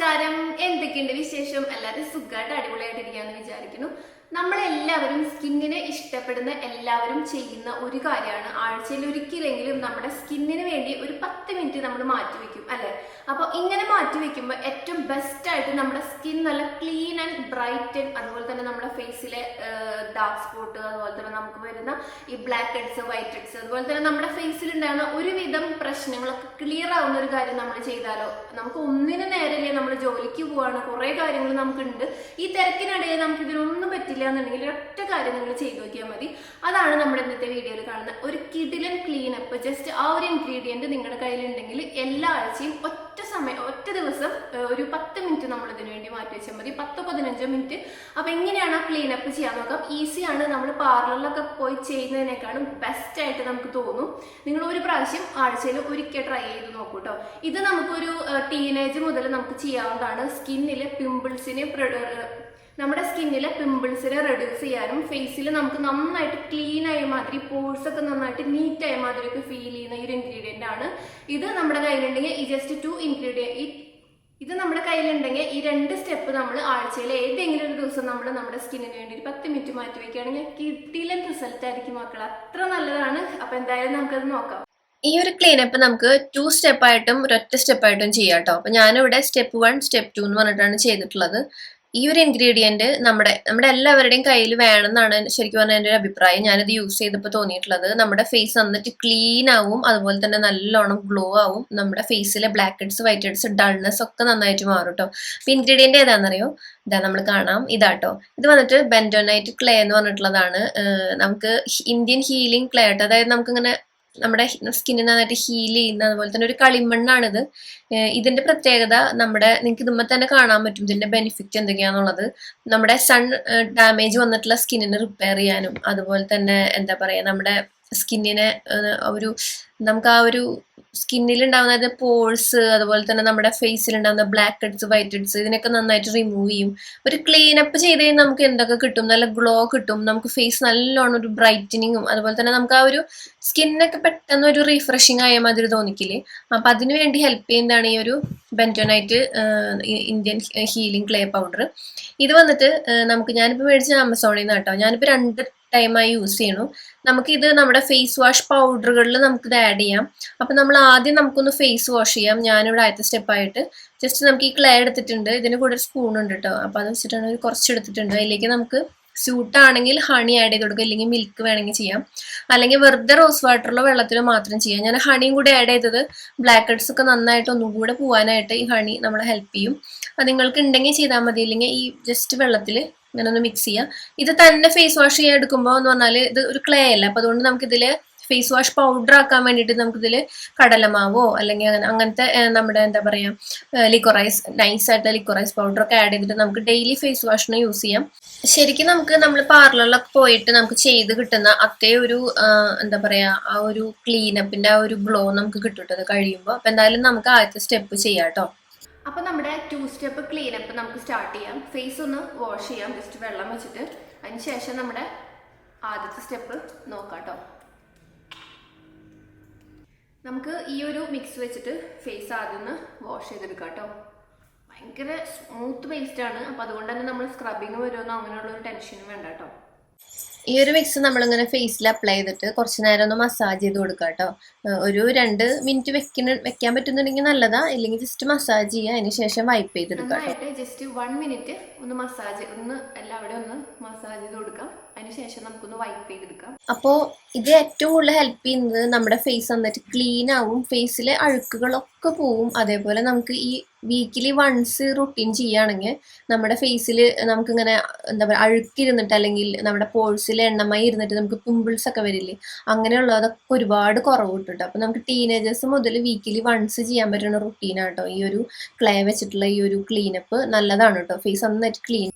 നമസ്കാരം. എന്തൊക്കെയുണ്ട് വിശേഷം? എല്ലാവരും സുഖമായിട്ട് അടിപൊളിയായിട്ടിരിക്കാന്ന് വിചാരിക്കുന്നു. നമ്മളെല്ലാവരും സ്കിന്നിനെ ഇഷ്ടപ്പെടുന്ന എല്ലാവരും ചെയ്യുന്ന ഒരു കാര്യമാണ്. ആഴ്ചയിൽ ഒരിക്കലെങ്കിലും നമ്മുടെ സ്കിന്നിന് വേണ്ടി ഒരു പത്ത് മിനിറ്റ് നമ്മൾ മാറ്റി വെക്കും അല്ലെ? അപ്പോൾ ഇങ്ങനെ മാറ്റി വെക്കുമ്പോൾ ഏറ്റവും ബെസ്റ്റ് ആയിട്ട് നമ്മുടെ സ്കിൻ നല്ല ക്ലീൻ ആൻഡ് ബ്രൈറ്റ് അതുപോലെ തന്നെ നമ്മുടെ ഫേസിലെ ഡാർക്ക് സ്പോട്ട് അതുപോലെ തന്നെ നമുക്ക് വരുന്ന ഈ ബ്ലാക്ക് ഹെഡ്സ് വൈറ്റ് ഹെഡ്സ് അതുപോലെ തന്നെ നമ്മുടെ ഫേസിൽ ഉണ്ടാകുന്ന ഒരുവിധം പ്രശ്നങ്ങളൊക്കെ ക്ലിയർ ആവുന്ന ഒരു കാര്യം നമ്മൾ ചെയ്താലോ? നമുക്ക് ഒന്നിനു നേരല്ലേ നമ്മൾ ജോലിക്ക് പോവാണ്. കുറേ കാര്യങ്ങൾ നമുക്കുണ്ട്. ഈ തിരക്കിനിടയിൽ നമുക്ക് ഇതിനൊന്നും പറ്റില്ല. എന്നുണ്ടെങ്കിൽ ഒറ്റ കാര്യം നിങ്ങൾ ചെയ്തു നോക്കിയാൽ മതി. അതാണ് നമ്മുടെ ഇന്നത്തെ വീഡിയോയിൽ കാണുന്നത് ഒരു കിടിലൻ ക്ലീൻ അപ്പ് ജസ്റ്റ് ആ ഒരു ഇൻഗ്രീഡിയന്റ് നിങ്ങളുടെ കയ്യിലുണ്ടെങ്കിൽ എല്ലാ ആഴ്ചയും ഒറ്റ സമയം ഒറ്റ ദിവസം ഒരു പത്ത് മിനിറ്റ് നമ്മൾ ഇതിനു വേണ്ടി മാറ്റി വെച്ചാൽ മതി. പത്തോ പതിനഞ്ചോ മിനിറ്റ് അപ്പോൾ എങ്ങനെയാണ് ആ ക്ലീൻ അപ്പ് ചെയ്യാൻ നോക്കാം? ഈസിയാണ് നമ്മൾ പാർലറിലൊക്കെ പോയി ചെയ്യുന്നതിനേക്കാളും ബെസ്റ്റ് ആയിട്ട് നമുക്ക് തോന്നും. നിങ്ങൾ ഒരു പ്രാവശ്യം ആഴ്ചയിൽ ഒരിക്കൽ ട്രൈ ചെയ്ത് നോക്കൂ കേട്ടോ ഇത് നമുക്കൊരു ടീനേജ് മുതൽ നമുക്ക് ചെയ്യാവുന്നതാണ്. സ്കിന്നിലെ പിമ്പിൾസിനെ നമ്മുടെ സ്കിന്നിലെ പിമ്പിൾസിനെ റെഡ്യൂസ് ചെയ്യാനും ഫേസിൽ നമുക്ക് നന്നായിട്ട് ക്ലീൻ ആയ മാതിരി പോഴ്സ് ഒക്കെ നന്നായിട്ട് നീറ്റ് ആയ മാതിരി ഒക്കെ ഫീൽ ചെയ്യുന്ന ഒരു ഇൻഗ്രീഡിയന്റ് ആണ്. ഇത് നമ്മുടെ കയ്യിലുണ്ടെങ്കിൽ ഈ ജസ്റ്റ് ടു ഇൻഗ്രീഡിയൻ ഇത് നമ്മുടെ കയ്യിലുണ്ടെങ്കിൽ ഈ രണ്ട് സ്റ്റെപ്പ് നമ്മൾ ആഴ്ചയിൽ ഏതെങ്കിലും ഒരു ദിവസം നമ്മൾ നമ്മുടെ സ്കിന്നിന് വേണ്ടി ഒരു പത്ത് മിനിറ്റ് മാറ്റി വെക്കുകയാണെങ്കിൽ കിട്ടിയില്ല റിസൾട്ട് ആയിരിക്കും മക്കൾ അത്ര നല്ലതാണ്. അപ്പൊ എന്തായാലും നമുക്കത് നോക്കാം. ഈ ഒരു ക്ലീനപ്പ് നമുക്ക് ടു സ്റ്റെപ്പായിട്ടും ഒരൊറ്റ സ്റ്റെപ്പായിട്ടും ചെയ്യാം കേട്ടോ. അപ്പം ഞാനിവിടെ സ്റ്റെപ്പ് വൺ സ്റ്റെപ്പ് ടു എന്ന് പറഞ്ഞിട്ടാണ് ചെയ്തിട്ടുള്ളത്. ഈ ഒരു ഇൻഗ്രീഡിയന്റ് നമ്മുടെ നമ്മുടെ എല്ലാവരുടെയും കയ്യിൽ വേണമെന്നാണ് ശരിക്കും പറഞ്ഞാൽ എന്റെ ഒരു അഭിപ്രായം. ഞാനിത് യൂസ് ചെയ്തപ്പോൾ തോന്നിയിട്ടുള്ളത് നമ്മുടെ ഫേസ് നന്നിട്ട് ക്ലീൻ ആവും അതുപോലെ തന്നെ നല്ലോണം ഗ്ലോ ആവും. നമ്മുടെ ഫേസിലെ blackheads whiteheads dullness ഒക്കെ നന്നായിട്ട് മാറും കേട്ടോ അപ്പൊ ഇൻഗ്രീഡിയന്റ് ഏതാണെന്നറിയോ ഇതാ നമ്മൾ കാണാം. ഇതാട്ടോ. ഇത് വന്നിട്ട് ബെൻഡോനൈറ്റ് ക്ലേ എന്ന് പറഞ്ഞിട്ടുള്ളതാണ്. നമുക്ക് ഇന്ത്യൻ ഹീലിംഗ് ക്ലേ ആട്ടോ അതായത് നമുക്കിങ്ങനെ നമ്മുടെ സ്കിന്നിന് നന്നായിട്ട് ഹീൽ ചെയ്യുന്ന അതുപോലെ തന്നെ ഒരു കളിമണ്ണാണിത്. ഇതിന്റെ പ്രത്യേകത നമ്മുടെ നിങ്ങൾക്ക് ഇതുമ്പോൾ തന്നെ കാണാൻ പറ്റും. ഇതിന്റെ ബെനിഫിറ്റ് എന്തൊക്കെയാണെന്നുള്ളത് നമ്മുടെ സൺ ഡാമേജ് വന്നിട്ടുള്ള സ്കിന്നിനെ റിപ്പയർ ചെയ്യാനും അതുപോലെ തന്നെ എന്താ പറയാ നമ്മുടെ സ്കിന്നിനെ ഒരു നമുക്ക് ആ ഒരു സ്കിന്നിൽ ഉണ്ടാകുന്ന പോഴ്സ് അതുപോലെ തന്നെ നമ്മുടെ ഫേസിൽ ഉണ്ടാകുന്ന ബ്ലാക്ക് ഹെഡ്സ് വൈറ്റ് ഹെഡ്സ് ഇതിനൊക്കെ നന്നായിട്ട് റിമൂവ് ചെയ്യും. ഒരു ക്ലീൻ അപ്പ് ചെയ്ത് കഴിഞ്ഞാൽ നമുക്ക് എന്തൊക്കെ കിട്ടും? നല്ല ഗ്ലോ കിട്ടും. നമുക്ക് ഫേസ് നല്ലോണം ഒരു ബ്രൈറ്റനിങ്ങും അതുപോലെ തന്നെ നമുക്ക് ആ ഒരു സ്കിന്നൊക്കെ പെട്ടെന്ന് ഒരു റീഫ്രഷിങ് ആയ മാതിരി തോന്നിക്കില്ലേ? അപ്പം അതിനു വേണ്ടി ഹെൽപ്പ് ചെയ്യുന്നതാണ് ഈ ഒരു bentonite Indian healing clay powder ഇത് വന്നിട്ട് നമുക്ക് ഞാനിപ്പോൾ മേടിച്ച ആമസോണിൽ നിന്ന് കേട്ടോ. ഞാനിപ്പോൾ രണ്ട് ടൈമായി യൂസ് ചെയ്യണു. നമുക്കിത് നമ്മുടെ ഫേസ് വാഷ് പൗഡറുകളിൽ നമുക്കിത് ആഡ് ചെയ്യാം. അപ്പം നമ്മൾ ആദ്യം നമുക്കൊന്ന് ഫേസ് വാഷ് ചെയ്യാം. ഞാനിവിടെ ആദ്യത്തെ സ്റ്റെപ്പായിട്ട് ജസ്റ്റ് നമുക്ക് ഈ ക്ലേ എടുത്തിട്ടുണ്ട്. ഇതിന് കൂടെ ഒരു സ്പൂൺ ഉണ്ട് കേട്ടോ അപ്പോൾ അത് വെച്ചിട്ടാണ് കുറച്ച് എടുത്തിട്ടുണ്ട് അതിലേക്ക് നമുക്ക് സ്യൂട്ടാണെങ്കിൽ ഹണി ആഡ് ചെയ്ത് കൊടുക്കുക. അല്ലെങ്കിൽ മിൽക്ക് വേണമെങ്കിൽ ചെയ്യാം. അല്ലെങ്കിൽ വെറുതെ റോസ് വാട്ടറിലോ വെള്ളത്തിലോ മാത്രം ചെയ്യാം. ഞാൻ ഹണിയും കൂടി ആഡ് ചെയ്തത് ബ്ലാക്ക് ഹെഡ്സ് ഒക്കെ നന്നായിട്ട് ഒന്നും കൂടെ പോകാനായിട്ട് ഈ ഹണി നമ്മളെ ഹെൽപ്പ് ചെയ്യും. അത് നിങ്ങൾക്ക് ഉണ്ടെങ്കിൽ ചെയ്താൽ മതി. അല്ലെങ്കിൽ ഈ ജസ്റ്റ് വെള്ളത്തിൽ ഇങ്ങനെ ഒന്ന് മിക്സ് ചെയ്യുക ഇത് തന്നെ ഫേസ് വാഷ് ചെയ്യാൻ എടുക്കുമ്പോൾ എന്ന് പറഞ്ഞാൽ ഇത് ഒരു ക്ലേ അല്ല? അപ്പൊ അതുകൊണ്ട് നമുക്ക് ഇതിൽ ഫേസ് വാഷ് പൗഡർ ആക്കാൻ വേണ്ടിയിട്ട് നമുക്കിതിൽ കടലമാവോ അല്ലെങ്കിൽ അങ്ങനെ അങ്ങനത്തെ നമ്മുടെ എന്താ പറയുക ലിക്വറൈസ് നൈസ് ആയിട്ട് ലിക്വറൈസ് പൗഡർ ഒക്കെ ആഡ് ചെയ്തിട്ട് നമുക്ക് ഡെയിലി ഫേസ് വാഷിന് യൂസ് ചെയ്യാം. ശരിക്കും നമുക്ക് നമ്മൾ പാർലറിലൊക്കെ പോയിട്ട് നമുക്ക് ചെയ്ത് കിട്ടുന്ന അതേ ഒരു എന്താ പറയുക ആ ഒരു ക്ലീനപ്പിന്റെ ആ ഒരു ഗ്ലോ നമുക്ക് കിട്ടും കഴിയുമ്പോൾ അപ്പം എന്തായാലും നമുക്ക് ആദ്യത്തെ സ്റ്റെപ്പ് ചെയ്യാം കേട്ടോ അപ്പൊ നമ്മുടെ ടു സ്റ്റെപ്പ് ക്ലീൻ അപ്പ് നമുക്ക് സ്റ്റാർട്ട് ചെയ്യാം. ഫേസ് ഒന്ന് വാഷ് ചെയ്യാം. ജസ്റ്റ് വെള്ളം വെച്ചിട്ട്. അതിന് ശേഷം നമ്മുടെ ആദ്യത്തെ സ്റ്റെപ്പ് നോക്കാം കേട്ടോ നമുക്ക് ഈ ഒരു മിക്സ് വെച്ചിട്ട് ഫേസ് ആദ്യം ഒന്ന് വാഷ് ചെയ്തെടുക്കാം കേട്ടോ ഭയങ്കര സ്മൂത്ത് പേസ്റ്റ് ആണ്. അപ്പൊ അതുകൊണ്ട് തന്നെ നമ്മൾ സ്ക്രബിങ് വരുമെന്നോ അങ്ങനെയുള്ള ഒരു ടെൻഷനും വേണ്ട കേട്ടോ ഈ ഒരു മിക്സ് നമ്മളിങ്ങനെ ഫേസിൽ അപ്ലൈ ചെയ്തിട്ട് കുറച്ച് നേരം ഒന്ന് മസാജ് ചെയ്ത് കൊടുക്കുക കേട്ടോ ഒരു രണ്ട് മിനിറ്റ് വെക്കുന്ന വെക്കാൻ പറ്റുന്നുണ്ടെങ്കിൽ നല്ലതാ. ഇല്ലെങ്കിൽ ജസ്റ്റ് മസാജ് ചെയ്യുക അതിന് ശേഷം വൈപ്പ് ചെയ്തെടുക്കാം ജസ്റ്റ് വൺ മിനിറ്റ് ഒന്ന് മസാജ് ഒന്ന് എല്ലാവരും ഒന്ന് മസാജ് ചെയ്ത് കൊടുക്കാം. അതിന് ശേഷം നമുക്കൊന്ന് വൈപ്പ് ചെയ്തെടുക്കാം. അപ്പോൾ ഇത് ഏറ്റവും കൂടുതൽ ഹെൽപ്പ് ചെയ്യുന്നത് നമ്മുടെ ഫേസ് വന്നിട്ട് ക്ലീൻ ആവും ഫേസിലെ അഴുക്കുകളൊക്കെ പോവും. അതേപോലെ നമുക്ക് ഈ വീക്കിലി വൺസ് റൊട്ടീൻ ചെയ്യുകയാണെങ്കിൽ നമ്മുടെ ഫേസിൽ നമുക്കിങ്ങനെ എന്താ പറയുക അഴുക്കിരുന്നിട്ട് അല്ലെങ്കിൽ നമ്മുടെ പോഴ്സിൽ എണ്ണമായി ഇരുന്നിട്ട് നമുക്ക് പിമ്പിൾസ് ഒക്കെ വരില്ലേ അങ്ങനെയുള്ളതൊക്കെ ഒരുപാട് കുറവ് കിട്ടും അപ്പോൾ നമുക്ക് ടീനേജേഴ്സ് മുതൽ വീക്കിലി വൺസ് ചെയ്യാൻ പറ്റുന്ന റുട്ടീനാട്ടോ ഈ ഒരു ക്ലേ വെച്ചിട്ടുള്ള ഈ ഒരു ക്ലീനപ്പ് നല്ലതാണ് കേട്ടോ ഫേസ് നന്നായിട്ട് ക്ലീൻ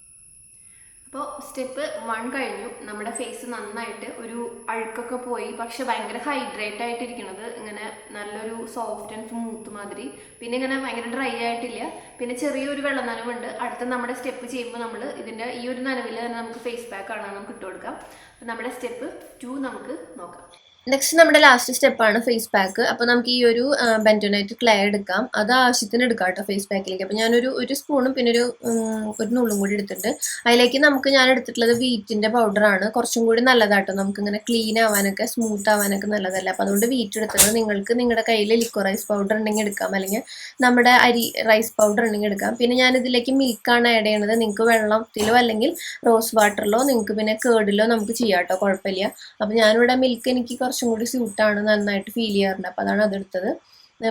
അപ്പോൾ സ്റ്റെപ്പ് വൺ കഴിഞ്ഞു. നമ്മുടെ ഫേസ് നന്നായിട്ട് ഒരു അഴുക്കൊക്കെ പോയി. പക്ഷെ ഭയങ്കര ഹൈഡ്രേറ്റ് ആയിട്ടിരിക്കുന്നത് ഇങ്ങനെ നല്ലൊരു സോഫ്റ്റ് ആൻഡ് സ്മൂത്ത് മാതിരി. പിന്നെ ഇങ്ങനെ ഭയങ്കര ഡ്രൈ ആയിട്ടില്ല. പിന്നെ ചെറിയൊരു വെള്ളം നനവുണ്ട് അടുത്ത നമ്മുടെ സ്റ്റെപ്പ് ചെയ്യുമ്പോൾ നമ്മൾ ഇതിന്റെ ഈ ഒരു നനവിൽ തന്നെ നമുക്ക് ഫേസ് പാക്ക് ആണ് നമുക്ക് ഇട്ടുകൊടുക്കാം നമ്മുടെ സ്റ്റെപ്പ് ടു നമുക്ക് നോക്കാം. നെക്സ്റ്റ് നമ്മുടെ ലാസ്റ്റ് സ്റ്റെപ്പാണ് ഫേസ് പാക്ക് അപ്പോൾ നമുക്ക് ഈ ഒരു ബെന്റോണൈറ്റ് ക്ലേ എടുക്കാം. അത് ആവശ്യത്തിന് എടുക്കാം കേട്ടോ ഫേസ് പാക്കിലേക്ക് അപ്പോൾ ഞാനൊരു ഒരു സ്പൂണും പിന്നെ ഒരു ഒരു നുള്ളും കൂടി എടുത്തിട്ടുണ്ട്. അതിലേക്ക് നമുക്ക് ഞാൻ എടുത്തിട്ടുള്ളത് വീറ്റിന്റെ പൗഡറാണ് കുറച്ചും കൂടി നല്ലതാട്ടോ. നമുക്ക് ഇങ്ങനെ ക്ലീൻ ആവാനൊക്കെ സ്മൂത്ത് ആവാനൊക്കെ നല്ലതല്ല? അപ്പോൾ അതുകൊണ്ട് വീറ്റ് എടുത്തത് നിങ്ങൾക്ക് നിങ്ങളുടെ കയ്യിൽ ലിക്വർ റൈസ് പൗഡർ ഉണ്ടെങ്കിൽ എടുക്കാം. അല്ലെങ്കിൽ നമ്മുടെ അരി റൈസ് പൗഡർ ഉണ്ടെങ്കിൽ എടുക്കാം. പിന്നെ ഞാൻ ഇതിലേക്ക് മിൽക്കാണ് ആഡ് ചെയ്യണത്. നിങ്ങൾക്ക് വെള്ളത്തിലോ അല്ലെങ്കിൽ റോസ് വാട്ടറിലോ നിങ്ങൾക്ക് പിന്നെ കേർഡിലോ നമുക്ക് ചെയ്യാം കേട്ടോ. കുഴപ്പമില്ല. അപ്പോൾ ഞാനിവിടെ മിൽക്ക് എനിക്ക് കുറച്ചും കൂടി സ്യൂട്ടാണ് നന്നായിട്ട് ഫീൽ ചെയ്യാറുണ്ട്. അപ്പോൾ അതാണ് അതെടുത്തത്.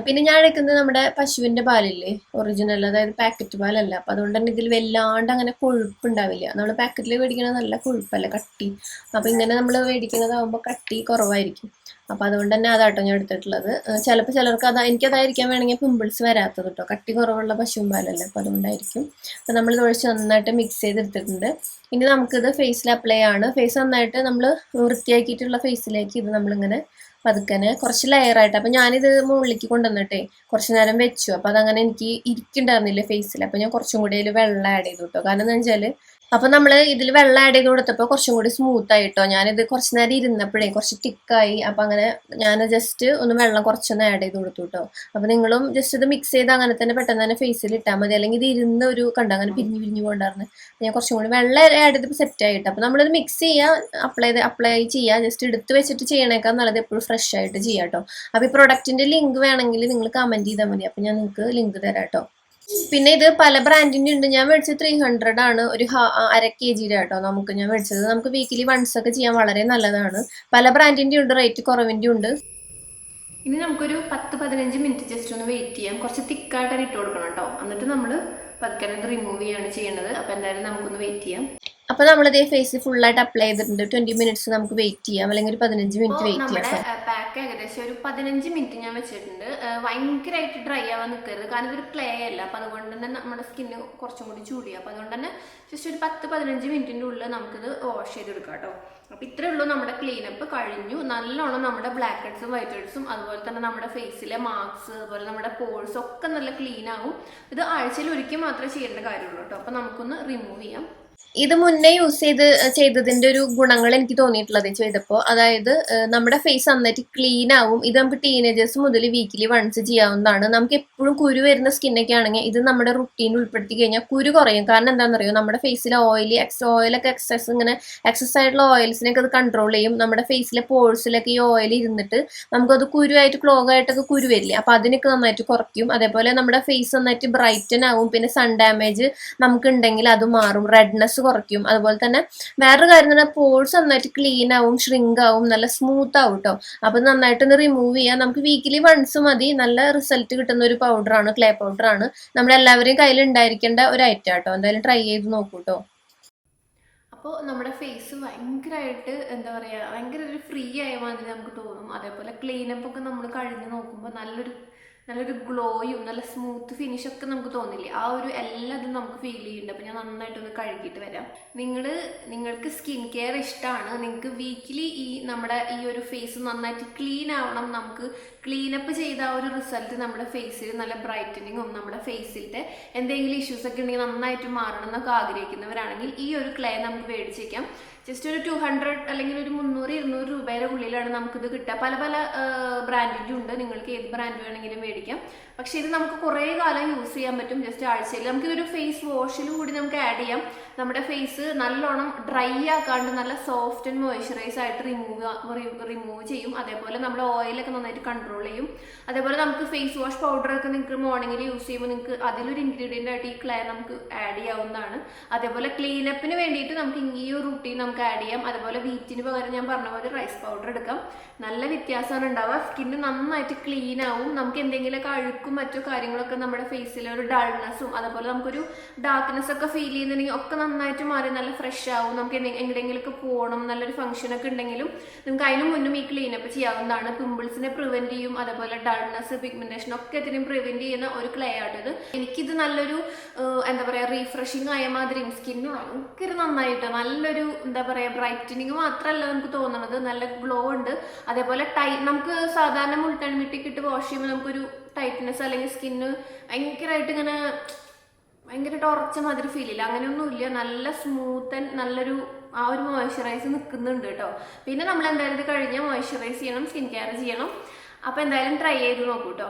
പിന്നെ ഞാൻ എടുക്കുന്നത് നമ്മുടെ പശുവിന്റെ പാലില്ലേ? ഒറിജിനൽ അതായത് പാക്കറ്റ് പാലല്ല. അപ്പം അതുകൊണ്ട് തന്നെ ഇതിൽ വല്ലാണ്ട് അങ്ങനെ കൊഴുപ്പുണ്ടാവില്ല. നമ്മൾ പാക്കറ്റിൽ മേടിക്കുന്നത് നല്ല കൊഴുപ്പല്ല കട്ടി. അപ്പം ഇങ്ങനെ നമ്മൾ മേടിക്കുന്നതാകുമ്പോൾ കട്ടി കുറവായിരിക്കും. അപ്പോൾ അതുകൊണ്ട് തന്നെ അതാട്ടോ ഞാൻ എടുത്തിട്ടുള്ളത്. ചിലപ്പോൾ ചിലർക്ക് അതാ എനിക്കതായിരിക്കാൻ വേണമെങ്കിൽ പിമ്പിൾസ് വരാത്തത് കേട്ടോ കട്ടി കുറവുള്ള പശുവും പാലല്ലേ അപ്പോൾ അതുകൊണ്ടായിരിക്കും. അപ്പോൾ നമ്മൾ ഒഴിച്ച് നന്നായിട്ട് മിക്സ് ചെയ്തെടുത്തിട്ടുണ്ട്. ഇനി നമുക്കിത് ഫേസിൽ അപ്ലൈ ആണ്. ഫേസ് നന്നായിട്ട് നമ്മൾ വൃത്തിയാക്കിയിട്ടുള്ള ഫേസിലേക്ക് ഇത് നമ്മളിങ്ങനെ പതുക്കനെ കുറച്ച് ലെയറായിട്ട് അപ്പം ഞാനിത് മുകളിലേക്ക് കൊണ്ടുവന്നിട്ടേ കുറച്ച് നേരം വെച്ചു. അപ്പം അതങ്ങനെ എനിക്ക് ഇരിക്കുന്നുണ്ടായിരുന്നില്ല ഫേസിൽ അപ്പം ഞാൻ കുറച്ചും കൂടി അതിൽ വെള്ളം ആഡ് ചെയ്തു കേട്ടോ കാരണം എന്താ വെച്ചാൽ അപ്പം നമ്മൾ ഇതിൽ വെള്ളം ആഡ് ചെയ്ത് കൊടുത്തപ്പോൾ കുറച്ചും കൂടി സ്മൂത്ത് ആയിട്ടോ. ഞാനിത് കുറച്ച് നേരം ഇരുന്നപ്പോഴേ കുറച്ച് തിക്കായി അപ്പൊ അങ്ങനെ ഞാൻ ജസ്റ്റ് ഒന്ന് വെള്ളം കുറച്ചൊന്ന് ആഡ് ചെയ്ത് കൊടുത്തു കേട്ടോ അപ്പൊ നിങ്ങളും ജസ്റ്റ് ഇത് മിക്സ് ചെയ്ത് അങ്ങനെ തന്നെ പെട്ടെന്ന് തന്നെ ഫേസിൽ ഇട്ടാൽ മതി. അല്ലെങ്കിൽ ഇത് ഇരുന്ന ഒരു കണ്ട അങ്ങനെ പിരിഞ്ഞ് പിരിഞ്ഞ് പോകണ്ടായിരുന്നു ഞാൻ കുറച്ചും കൂടി വെള്ളം ആഡ് ചെയ്ത് സെറ്റ് ആയിട്ട്. അപ്പൊ നമ്മളിത് മിക്സ് ചെയ്യാ അപ്ലൈ ചെയ്ത് അപ്ലൈ ചെയ്യുക ജസ്റ്റ് എടുത്ത് വെച്ചിട്ട് ചെയ്യണേക്കാൾ നല്ലത് എപ്പോഴും ഫ്രഷ് ആയിട്ട് ചെയ്യാം കേട്ടോ അപ്പൊ ഈ പ്രൊഡക്റ്റിന്റെ ലിങ്ക് വേണമെങ്കിൽ നിങ്ങൾ കമന്റ് ചെയ്താൽ മതി. അപ്പൊ ഞാൻ നിങ്ങൾക്ക് ലിങ്ക് തരാം കേട്ടോ പിന്നെ ഇത് പല ബ്രാൻഡിന്റെ ഉണ്ട്. ഞാൻ മേടിച്ചത് ത്രീ ഹൺഡ്രഡ് ആണ്. ഒരു അര കെ ജിയുടെ കേട്ടോ നമുക്ക് ഞാൻ മേടിച്ചത്. നമുക്ക് വീക്കിലി വൺസ് ഒക്കെ ചെയ്യാൻ വളരെ നല്ലതാണ്. പല ബ്രാൻഡിന്റെ ഉണ്ട് റേറ്റ് കുറവിന്റെ ഉണ്ട്. ഇനി നമുക്കൊരു പത്ത് പതിനഞ്ച് മിനിറ്റ് ജസ്റ്റ് ഒന്ന് വെയിറ്റ് ചെയ്യാം. കുറച്ച് തിക്കായിട്ട് ഇട്ട് കൊടുക്കണം കേട്ടോ. എന്നിട്ട് നമ്മൾ പതുക്കെ റിമൂവ് ചെയ്യാണ് ചെയ്യേണ്ടത് അപ്പോൾ എന്തായാലും നമുക്കൊന്ന് വെയിറ്റ് ചെയ്യാം. അപ്പോൾ നമ്മളിതേ ഫേസ് ഫുള്ളായിട്ട് അപ്ലൈ ചെയ്തിട്ടുണ്ട്. ട്വന്റി മിനിറ്റ്സ് നമുക്ക് വെയിറ്റ് ചെയ്യാം. അല്ലെങ്കിൽ ഒരു പതിനഞ്ച് മിനിറ്റ് വെയിറ്റ് ചെയ്യാം. പാക്ക് ഏകദേശം ഒരു പതിനഞ്ച് മിനിറ്റ് ഞാൻ വെച്ചിട്ടുണ്ട്. ഭയങ്കരമായിട്ട് ഡ്രൈ ആവാൻ നിൽക്കരുത് കാരണം ഇതൊരു ക്ലേ അല്ല. അപ്പം അതുകൊണ്ട് തന്നെ നമ്മുടെ സ്കിന്ന് കുറച്ചും കൂടി ചൂടിയ അപ്പം അതുകൊണ്ട് തന്നെ ജസ്റ്റ് ഒരു പത്ത് പതിനഞ്ച് മിനിറ്റിന്റെ ഉള്ളിൽ നമുക്കിത് വാഷ് ചെയ്തെടുക്കാം കേട്ടോ. അപ്പം ഇത്രയേ ഉള്ളൂ നമ്മുടെ ക്ലീനപ്പ് കഴിഞ്ഞു. നല്ലോണം നമ്മുടെ ബ്ലാക്ക് ഹെഡ്സും വൈറ്റ് ഹെഡ്സും അതുപോലെ തന്നെ നമ്മുടെ ഫേസിലെ മാർക്സ് അതുപോലെ നമ്മുടെ പോൾസ് ഒക്കെ നല്ല ക്ലീൻ ആവും. ഇത് ആഴ്ചയിൽ ഒരിക്കൽ മാത്രമേ ചെയ്യേണ്ട കാര്യമുള്ളൂ കേട്ടോ. അപ്പം നമുക്കൊന്ന് റിമൂവ് ചെയ്യാം. ഇത് മുന്നേ യൂസ് ചെയ്ത് ചെയ്തതിന്റെ ഒരു ഗുണങ്ങൾ എനിക്ക് തോന്നിയിട്ടുള്ളത് ചെയ്തപ്പോൾ അതായത് നമ്മുടെ ഫേസ് നന്നായിട്ട് ക്ലീൻ ആവും. ഇത് നമുക്ക് ടീനേജേഴ്സ് മുതൽ വീക്കിലി വൺസ് ചെയ്യാവുന്നതാണ്. നമുക്ക് എപ്പോഴും കുരു വരുന്ന സ്കിന്നൊക്കെ ആണെങ്കിൽ ഇത് നമ്മുടെ റുട്ടീൻ ഉൾപ്പെടുത്തി കഴിഞ്ഞാൽ കുരു കുറയും. കാരണം എന്താണെന്നറിയോ? നമ്മുടെ ഫേസിലെ ഓയിൽ എക്സ് ഓയിലൊക്കെ എക്സസ് ഇങ്ങനെ എക്സസ് ആയിട്ടുള്ള ഓയിൽസിനൊക്കെ അത് കൺട്രോൾ ചെയ്യും. നമ്മുടെ ഫേസിലെ പോഴ്സിലൊക്കെ ഈ ഓയിൽ ഇരുന്നിട്ട് നമുക്കത് കുരുവായിട്ട് ക്ലോഗ് ആയിട്ടൊക്കെ കുരു വരില്ലേ? അപ്പൊ അതിനൊക്കെ നന്നായിട്ട് കുറയ്ക്കും. അതേപോലെ നമ്മുടെ ഫേസ് നന്നായിട്ട് ബ്രൈറ്റൻ ആവും. പിന്നെ സൺ ഡാമേജ് നമുക്ക് ഉണ്ടെങ്കിൽ അത് മാറും. റെഡ്നെസ് കുറയ്ക്കും. അതുപോലെ തന്നെ വേറൊരു കാര്യം പറഞ്ഞാൽ പോഴ്സ് നന്നായിട്ട് ക്ലീൻ ആവും ഷ്രിങ്ക് ആവും നല്ല സ്മൂത്ത് ആവും കേട്ടോ അപ്പൊ നന്നായിട്ടൊന്ന് റിമൂവ് ചെയ്യാം. നമുക്ക് വീക്കിലി വൺസ് മതി. നല്ല റിസൾട്ട് കിട്ടുന്ന ഒരു പൗഡറാണ് ക്ലേ പൗഡർ ആണ്. നമ്മളെല്ലാവരെയും കയ്യിൽ ഉണ്ടായിരിക്കേണ്ട ഒരു ഐറ്റം കേട്ടോ എന്തായാലും ട്രൈ ചെയ്ത് നോക്കൂ കേട്ടോ അപ്പോൾ നമ്മുടെ ഫേസ് ഭയങ്കരമായിട്ട് എന്താ പറയുക ഭയങ്കര ഒരു ഫ്രീ ആയ മാതിരി നമുക്ക് തോന്നും. അതേപോലെ ക്ലീനപ്പ് ഒക്കെ നമ്മൾ കഴിഞ്ഞ് നോക്കുമ്പോൾ നല്ലൊരു നല്ലൊരു ഗ്ലോയും നല്ല സ്മൂത്ത് ഫിനിഷ് ഒക്കെ നമുക്ക് തോന്നില്ലേ? ആ ഒരു എല്ലാതും നമുക്ക് ഫീൽ ചെയ്യുന്നുണ്ട്. അപ്പോൾ ഞാൻ നന്നായിട്ടൊന്ന് കഴുകിയിട്ട് വരാം. നിങ്ങൾ നിങ്ങൾക്ക് സ്കിൻ കെയർ ഇഷ്ടമാണ് നിങ്ങൾക്ക് വീക്കിലി ഈ നമ്മുടെ ഈ ഒരു ഫേസ് നന്നായിട്ട് ക്ലീൻ ആവണം. നമുക്ക് ക്ലീനപ്പ് ചെയ്ത ആ ഒരു റിസൾട്ട് നമ്മുടെ ഫേസിൽ നല്ല ബ്രൈറ്റനിങ്ങും നമ്മുടെ ഫേസിലത്തെ എന്തെങ്കിലും ഇഷ്യൂസ് ഒക്കെ ഉണ്ടെങ്കിൽ നന്നായിട്ട് മാറണം എന്നൊക്കെ ആഗ്രഹിക്കുന്നവരാണെങ്കിൽ ഈ ഒരു ക്ലേ നമുക്ക് മേടിച്ചേക്കാം ജസ്റ്റ് ഒരു ടു ഹൺഡ്രഡ് അല്ലെങ്കിൽ ഒരു മുന്നൂറ് ഇരുന്നൂറ് രൂപയുടെ ഉള്ളിലാണ് നമുക്കിത് കിട്ടുക. പല പല ബ്രാൻഡിന്റെ ഉണ്ട്. നിങ്ങൾക്ക് ഏത് ബ്രാൻഡ് വേണമെങ്കിലും മേടിക്കാം. പക്ഷേ ഇത് നമുക്ക് കുറേ കാലം യൂസ് ചെയ്യാൻ പറ്റും ജസ്റ്റ് ആഴ്ചയിൽ. നമുക്കിതൊരു ഫേസ് വാഷിലും കൂടി നമുക്ക് ആഡ് ചെയ്യാം. നമ്മുടെ ഫേസ് നല്ലോണം ഡ്രൈ ആക്കാണ്ട് നല്ല സോഫ്റ്റ് ആൻഡ് മോയ്സ്ചറൈസ് ആയിട്ട് റിമൂവ് റിമൂവ് ചെയ്യും. അതേപോലെ നമ്മുടെ ഓയിലൊക്കെ നന്നായിട്ട് കൺട്രോൾ ചെയ്യും. അതേപോലെ നമുക്ക് ഫേസ് വാഷ് പൗഡറൊക്കെ നിങ്ങൾക്ക് മോർണിംഗിൽ യൂസ് ചെയ്യുമ്പോൾ നിങ്ങൾക്ക് അതിലൊരു ഇൻഗ്രീഡിയന്റ് ആയിട്ട് ഈ ക്ലേ നമുക്ക് ആഡ് ചെയ്യാവുന്നതാണ്. അതേപോലെ ക്ലീനപ്പിന് വേണ്ടിയിട്ട് നമുക്ക് ഈ ഒരു റുട്ടീൻ നമുക്ക് ആഡ് ചെയ്യാം. അതേപോലെ വീറ്റിന് പകരം ഞാൻ പറഞ്ഞ പോലെ റൈസ് പൗഡർ എടുക്കാം. നല്ല വ്യത്യാസമാണ് ഉണ്ടാവുക. സ്കിന്ന് നന്നായിട്ട് ക്ലീൻ ആവും. നമുക്ക് എന്തെങ്കിലുമൊക്കെ അഴുക്കും മറ്റു കാര്യങ്ങളൊക്കെ നമ്മുടെ ഫേസിൽ ഒരു ഡൾനെസ്സും അതുപോലെ നമുക്കൊരു ഡാർക്ക്നെസ് ഒക്കെ ഫീൽ ചെയ്യുന്നുണ്ടെങ്കിൽ ഒക്കെ നന്നായിട്ട് മാറി നല്ല ഫ്രഷ് ആവും. നമുക്ക് എങ്ങനെയെങ്കിലും പോകണം നല്ലൊരു ഫംഗ്ഷൻ ഒക്കെ ഉണ്ടെങ്കിലും നമുക്ക് അതിനു മുന്നും ഈ ക്ലീനപ്പ് ചെയ്യാവുന്നതാണ്. പിമ്പിൾസിനെ പ്രിവെന്റ് ചെയ്യും അതുപോലെ ഡൾനെസ് പിഗ്മെന്റേഷൻ ഒക്കെ ഇതിനും പ്രിവെന്റ് ചെയ്യുന്ന ഒരു ക്ലേ ആട്ടത് എനിക്കിത് നല്ലൊരു എന്താ പറയാ റീഫ്രഷിങ് ആയ മാതിരിയും സ്കിന്ന് ഭയങ്കര നന്നായിട്ട്. നല്ലൊരു എന്താ പറയാ ബ്രൈറ്റനിങ് മാത്രമല്ല നമുക്ക് തോന്നുന്നത് നല്ല ഗ്ലോ ഉണ്ട്. അതേപോലെ ടൈ നമുക്ക് സാധാരണ മുൾട്ടൺ മിട്ടിക്കിട്ട് വാഷ് ചെയ്യുമ്പോൾ നമുക്കൊരു ടൈറ്റ്നെസ് അല്ലെങ്കിൽ സ്കിന്ന് ഭയങ്കരമായിട്ട് ഇങ്ങനെ ഭയങ്കര ടോർച്ച മാതിരി ഫീൽ ഇല്ല അങ്ങനെയൊന്നും ഇല്ല. നല്ല സ്മൂത്ത് ആൻഡ് നല്ലൊരു ആ ഒരു മോയ്സ്ചറൈസ് നിൽക്കുന്നുണ്ട് കേട്ടോ. പിന്നെ നമ്മൾ എന്തായാലും ഇത് കഴിഞ്ഞാൽ മോയ്സ്ചറൈസ് ചെയ്യണം സ്കിൻ കെയർ ചെയ്യണം. അപ്പോൾ എന്തായാലും ട്രൈ ചെയ്ത് നോക്കൂ കേട്ടോ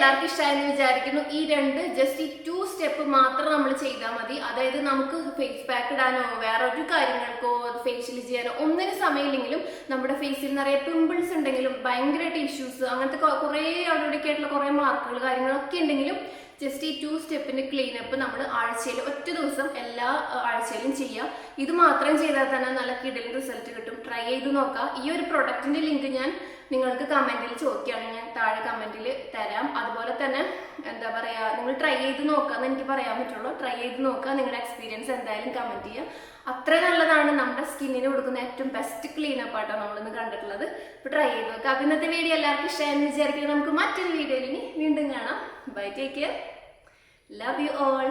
എല്ലാവർക്കും ഇഷ്ടമായെന്ന് വിചാരിക്കുന്നു. ഈ രണ്ട് ജസ്റ്റ് ഈ ടു സ്റ്റെപ്പ് മാത്രം നമ്മൾ ചെയ്താൽ മതി. അതായത് നമുക്ക് ഫേസ് പാക്ക് ഇടാനോ വേറെ ഒരു കാര്യങ്ങൾക്കോ ഫേഷ്യൽ ചെയ്യാനോ ഒന്നിനും സമയമില്ലെങ്കിലും നമ്മുടെ ഫേസിൽ നിറയെ പിമ്പിൾസ് ഉണ്ടെങ്കിലും ഭയങ്കരമായിട്ട് ഇഷ്യൂസ് അങ്ങനത്തെ കുറേ അവിടെ ആയിട്ടുള്ള കുറേ മാർക്കുകൾ കാര്യങ്ങളൊക്കെ ഉണ്ടെങ്കിലും ജസ്റ്റ് ഈ ടു സ്റ്റെപ്പിന്റെ ക്ലീനപ്പ് നമ്മൾ ആഴ്ചയിൽ ഒറ്റ ദിവസം എല്ലാ ആഴ്ചയിലും ചെയ്യാം. ഇത് മാത്രം ചെയ്താൽ തന്നെ നല്ല കിഡിൽ റിസൾട്ട് കിട്ടും. ട്രൈ ചെയ്ത് നോക്കാം. ഈ ഒരു പ്രൊഡക്റ്റിന്റെ ലിങ്ക് ഞാൻ നിങ്ങൾക്ക് കമന്റിൽ ചോദിക്കുകയാണ്. ഞാൻ കമന്റിൽ തരാം. അതുപോലെ തന്നെ എന്താ പറയുക നിങ്ങൾ ട്രൈ ചെയ്ത് നോക്കാമെന്ന് എനിക്ക് പറയാൻ പറ്റുള്ളൂ. ട്രൈ ചെയ്ത് നോക്കുക. നിങ്ങളുടെ എക്സ്പീരിയൻസ് എന്തായാലും കമന്റ് ചെയ്യുക. അത്ര നല്ലതാണ് നമ്മുടെ സ്കിന്നിന് കൊടുക്കുന്ന ഏറ്റവും ബെസ്റ്റ് ക്ലീനപ്പ് ആട്ടോ നമ്മളിന്ന് കണ്ടിട്ടുള്ളത്. അപ്പോൾ ട്രൈ ചെയ്ത് നോക്കുക അപ്പം ഇന്നത്തെ വീഡിയോ എല്ലാവർക്കും ഇഷ്ടമായെന്ന് വിചാരിക്കുന്നത് നമുക്ക് മറ്റൊരു വീഡിയോയിൽ ഇനി വീണ്ടും കാണാം. Bye take care love you all